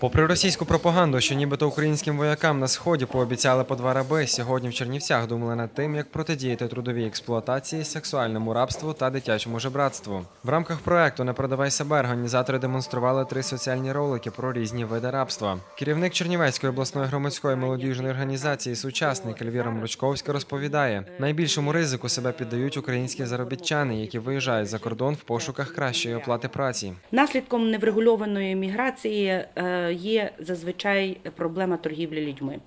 Попри російську пропаганду, що нібито українським воякам на сході пообіцяли по два раби, сьогодні в Чернівцях думали над тим, як протидіяти трудовій експлуатації, сексуальному рабству та дитячому жебратству. В рамках проекту Не продавай себе організатори демонстрували три соціальні ролики про різні види рабства. Керівник Чернівецької обласної громадської молодіжної організації Сучасник Ельвіра Мручковська розповідає: найбільшому ризику себе піддають українські заробітчани, які виїжджають за кордон в пошуках кращої оплати праці. Наслідком неврегульованої міграції е, є зазвичай проблема торгівлі людьми.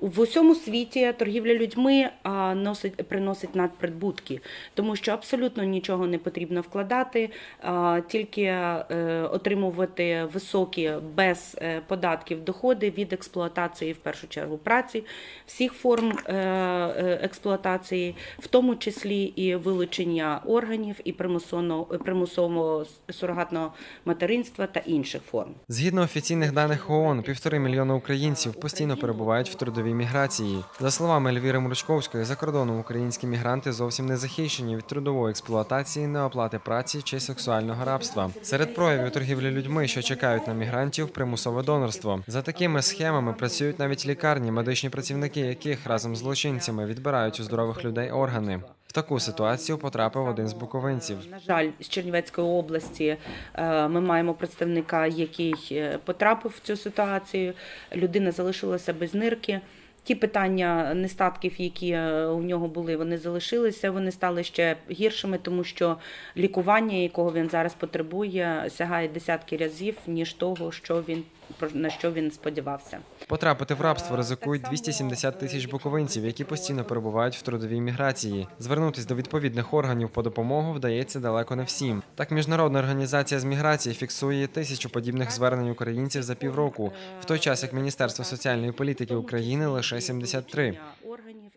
В усьому світі торгівля людьми носить, приносить надприбутки, тому що абсолютно нічого не потрібно вкладати, тільки е, отримувати високі без е, податків доходи від експлуатації, в першу чергу, праці, всіх форм е, експлуатації, в тому числі і вилучення органів, і примусового сурогатного материнства та інших форм. Згідно офіційних даних ООН, півтори мільйона українців постійно перебувають в трудовій міграції. За словами Ельвіри Мручковської, за кордоном українські мігранти зовсім не захищені від трудової експлуатації, неоплати праці чи сексуального рабства. Серед проявів торгівлі людьми, що чекають на мігрантів, примусове донорство. За такими схемами працюють навіть лікарні, медичні працівники яких разом з злочинцями відбирають у здорових людей органи. Таку ситуацію потрапив один з буковинців. На жаль, з Чернівецької області е, ми маємо представника, який е, потрапив в цю ситуацію. Людина залишилася без нирки. Ті питання нестатків, які е, у нього були, вони залишилися. Вони стали ще гіршими, тому що лікування, якого він зараз потребує, сягає десятки разів ніж того, що він на що він сподівався. Потрапити в рабство ризикують 270 тисяч буковинців, які постійно перебувають в трудовій міграції. Звернутись до відповідних органів по допомогу вдається далеко не всім. Так, міжнародна організація з міграції фіксує тисячу подібних звернень українців за півроку, в той час як Міністерство соціальної політики України лише 73.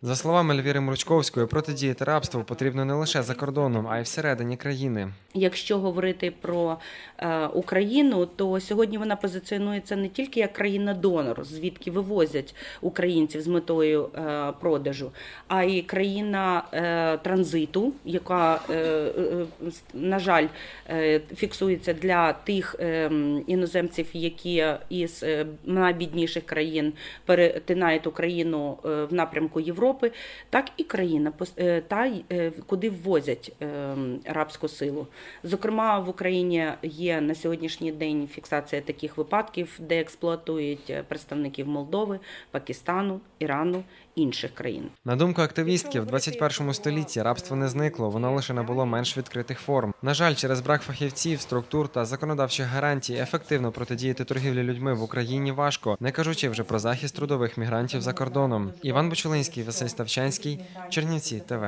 За словами Ельвіри Мручковської, протидіяти рабству потрібно не лише за кордоном, а й всередині країни. Якщо говорити про е, Україну, то сьогодні вона позиціонується не тільки як країна-донор, звідки вивозять українців з метою е, продажу, а й країна е, транзиту, яка, на жаль, фіксується для тих іноземців, які із найбідніших країн перетинають Україну в напрямку Європи, так і країна, е, та е, куди ввозять е, рабську силу. Зокрема, в Україні є на сьогоднішній день фіксація таких випадків, де експлуатують представників Молдови, Пакистану, Ірану, інших країн. На думку активістки, в 21 столітті рабство не зникло, воно лише набуло менш відкритих форм. На жаль, через брак фахівців, структур та законодавчих гарантій ефективно протидіяти торгівлі людьми в Україні важко, не кажучи вже про захист трудових мігрантів за кордоном. Іван Бочулинський, Василь Ставчанський, Чернівці ТВ.